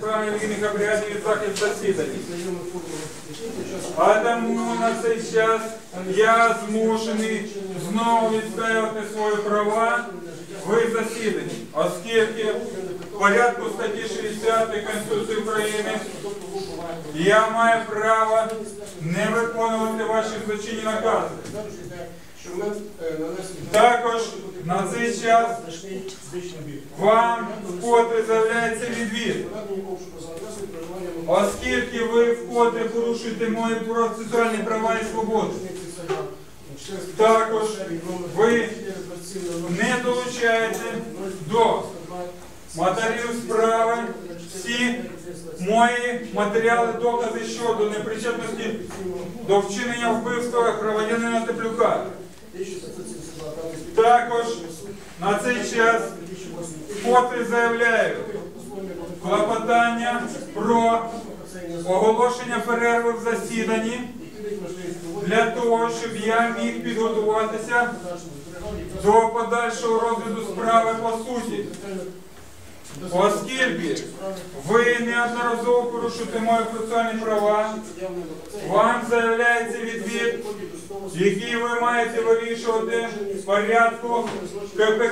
Правильних обрядів і захист засідань. А тому на цей час я змушений знову відстоювати свої права в засіданні, оскільки в порядку статті 60 Конституції України я маю право не виконувати ваші злочинні накази. Також на цей час вам вкотре заявляється відвід, оскільки ви вкотре порушуєте мої процесуальні права і свободи. Також ви не долучаєте до матеріалів справи. Всі мої матеріали, докази щодо непричетності до вчинення вбивства громадянина Теплюка. Також на цей час вкотре заявляю клопотання про оголошення перерви в засіданні для того, щоб я міг підготуватися до подальшого розгляду справи по суті. Оскільки ви неодноразово порушуєте мої процесуальні права, вам заявляється відвід, який ви маєте вирішувати в порядку КПК.